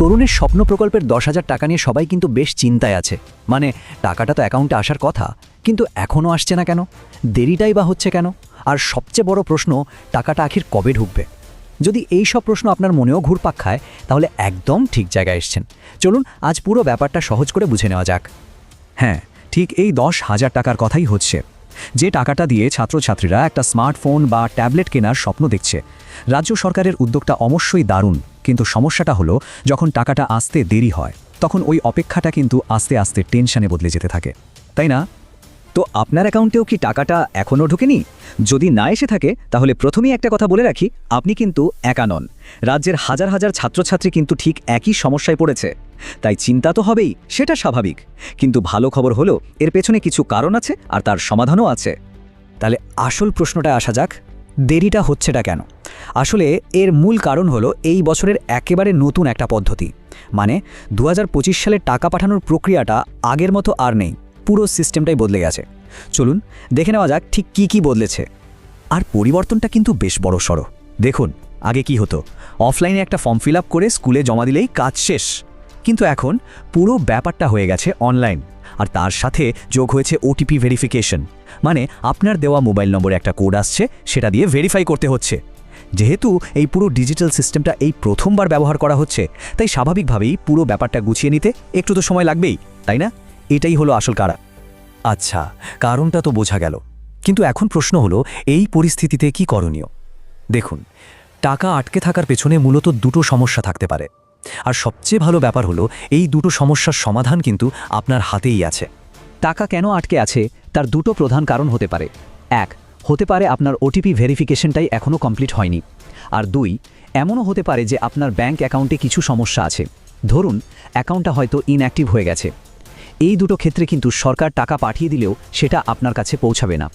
তরুণের স্বপ্ন প্রকল্পের দশ হাজার টাকা নিয়ে সবাই কিন্তু বেশ চিন্তায় আছে। মানে টাকাটা তো অ্যাকাউন্টে আসার কথা, কিন্তু এখনও আসছে না কেন? দেরিটাই বা হচ্ছে কেন? আর সবচেয়ে বড় প্রশ্ন, টাকাটা আখির কবে ঢুকবে? যদি এই সব প্রশ্ন আপনার মনেও ঘুরপাক খায়, তাহলে একদম ঠিক জায়গায় এসছেন। চলুন আজ পুরো ব্যাপারটা সহজ করে বুঝে নেওয়া যাক। হ্যাঁ ঠিক এই দশ হাজার টাকার কথাই হচ্ছে। যে টাকাটা দিয়ে ছাত্রছাত্রীরা একটা স্মার্টফোন বা ট্যাবলেট কেনার স্বপ্ন দেখছে। রাজ্য সরকারের উদ্যোগটা অবশ্যই দারুণ, কিন্তু সমস্যাটা হলো যখন টাকাটা আসতে দেরি হয়, তখন ওই অপেক্ষাটা কিন্তু আস্তে আস্তে টেনশানে বদলে যেতে থাকে। তাই না? তো আপনার অ্যাকাউন্টেও কি টাকাটা এখনও ঢোকেনি? যদি না এসে থাকে, তাহলে প্রথমেই একটা কথা বলে রাখি, আপনি কিন্তু একা নন। রাজ্যের হাজার হাজার ছাত্রছাত্রী কিন্তু ঠিক একই সমস্যায় পড়েছে। তাই চিন্তা তো হবেই, সেটা স্বাভাবিক। কিন্তু ভালো খবর হলো, এর পেছনে কিছু কারণ আছে আর তার সমাধানও আছে। তাহলে আসল প্রশ্নটা আসা যাক, দেরিটা হচ্ছেটা কেন? আসলে এর মূল কারণ হলো এই বছরের একেবারে নতুন একটা পদ্ধতি। মানে দু হাজার পঁচিশ সালে টাকা পাঠানোর প্রক্রিয়াটা আগের মতো আর নেই, পুরো সিস্টেমটাই বদলে গেছে। চলুন, দেখে নেওয়া যাক ঠিক কি কি বদলেছে। আর পরিবর্তনটা কিন্তু বেশ বড় সড়ো দেখুন, আগে কি হতো? অফলাইনে একটা ফর্ম ফিল করে স্কুলে জমা দিলেই কাজ শেষ। কিন্তু এখন পুরো ব্যাপারটা হয়ে গেছে অনলাইন আর তার সাথে যোগ হয়েছে ওটিপি ভেরিফিকেশন মানে আপনার দেওয়া মোবাইল নম্বরে একটা কোড আসছে, সেটা দিয়ে ভেরিফাই করতে হচ্ছে। যেহেতু এই পুরো ডিজিটাল সিস্টেমটা এই প্রথমবার ব্যবহার করা হচ্ছে, তাই স্বাভাবিকভাবেই পুরো ব্যাপারটা গুছিয়ে নিতে একটু তো সময় লাগবেই, তাই না? এটাই হলো আসল কারা। আচ্ছা কারণটা তো বোঝা গেল। কিন্তু এখন প্রশ্ন হলো, এই পরিস্থিতিতে কি করণীয়? দেখুন, টাকা আটকে থাকার পেছনে মূলত দুটো সমস্যা থাকতে পারে। আর সবচেয়ে ভালো ব্যাপার হলো, এই দুটো সমস্যার সমাধান কিন্তু আপনার হাতেই আছে। টাকা কেন আটকে আছে, তার দুটো প্রধান কারণ হতে পারে। এক, হতে পারে আপনার ওটিপি ভেরিফিকেশনটাই এখনও কমপ্লিট হয়নি। আর দুই, এমনও হতে পারে যে আপনার ব্যাংক অ্যাকাউন্টে কিছু সমস্যা আছে। ধরুন অ্যাকাউন্টটা হয়তো ইনঅ্যাক্টিভ হয়ে গেছে। এই দুটো ক্ষেত্রে কিন্তু সরকার টাকা পাঠিয়ে দিলেও সেটা আপনার কাছে পৌঁছাবে না।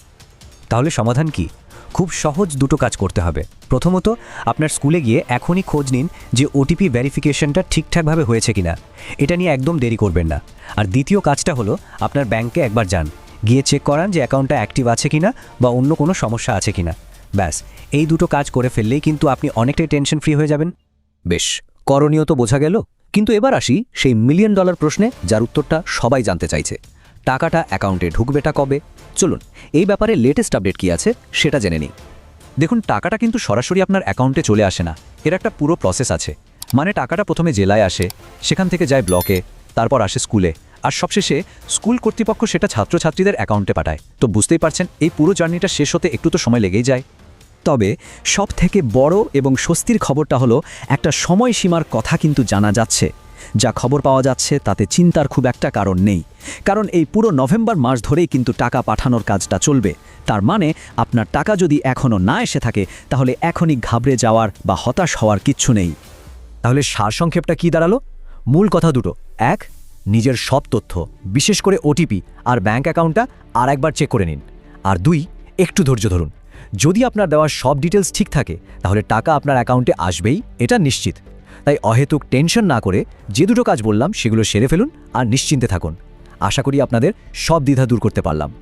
তাহলে সমাধান কি? খুব সহজ দুটো কাজ করতে হবে। প্রথমত, আপনার স্কুলে গিয়ে এখনই খোঁজ নিন যে ওটিপি ভেরিফিকেশনটা ঠিকঠাকভাবে হয়েছে কিনা। এটা নিয়ে একদম দেরি করবেন না। আর দ্বিতীয় কাজটা হলো, আপনার ব্যাংকে একবার যান। গিয়ে চেক করান যে অ্যাকাউন্টটা অ্যাক্টিভ আছে কিনা বা অন্য কোনো সমস্যা আছে কিনা। ব্যাস, এই দুটো কাজ করে ফেললেই কিন্তু আপনি অনেকটাই টেনশন ফ্রি হয়ে যাবেন। বেশ, করণীয় তো বোঝা গেল। কিন্তু এবার আসি সেই মিলিয়ন ডলার প্রশ্নে, যার উত্তরটা সবাই জানতে চাইছে। টাকাটা অ্যাকাউন্টে ঢুকবেটা কবে? চলুন, এই ব্যাপারে লেটেস্ট আপডেট কি আছে সেটা জেনে নিই। দেখুন, টাকাটা কিন্তু সরাসরি আপনার অ্যাকাউন্টে চলে আসে না। এর একটা পুরো প্রসেস আছে। মানে টাকাটা প্রথমে জেলায় আসে, সেখান থেকে যায় ব্লকে তারপর আসে স্কুলে আর সবশেষে স্কুল কর্তৃপক্ষ সেটা ছাত্রছাত্রীদের অ্যাকাউন্টে পাঠায়। তো বুঝতেই পারছেন, এই পুরো জার্নিটা শেষ হতে একটু তো সময় লেগেই যায়। তবে সব থেকে বড় এবং স্বস্তির খবরটা হলো, একটা সময়সীমার কথা কিন্তু জানা যাচ্ছে। যা খবর পাওয়া যাচ্ছে তাতে চিন্তার খুব একটা কারণ নেই। কারণ এই পুরো নভেম্বর মাস ধরেই কিন্তু টাকা পাঠানোর কাজটা চলবে। তার মানে আপনার টাকা যদি এখনও না এসে থাকে, তাহলে এখনই ঘাবড়ে যাওয়ার বা হতাশ হওয়ার কিচ্ছু নেই। তাহলে সারসংক্ষেপটা কি দাঁড়াল? মূল কথা দুটো। এক, নিজের সব তথ্য, বিশেষ করে ওটিপি আর ব্যাঙ্ক অ্যাকাউন্টটা আর একবার চেক করে নিন। আর দুই, একটু ধৈর্য ধরুন। যদি আপনার দেওয়া সব ডিটেলস ঠিক থাকে, তাহলে টাকা আপনার অ্যাকাউন্টে আসবেই, এটা নিশ্চিত। তাই অহেতুক টেনশন না করে যে দুটো কাজ বললাম সেগুলো সেরে ফেলুন আর নিশ্চিন্তে থাকুন। আশা করি আপনাদের সব দ্বিধা দূর করতে পারলাম।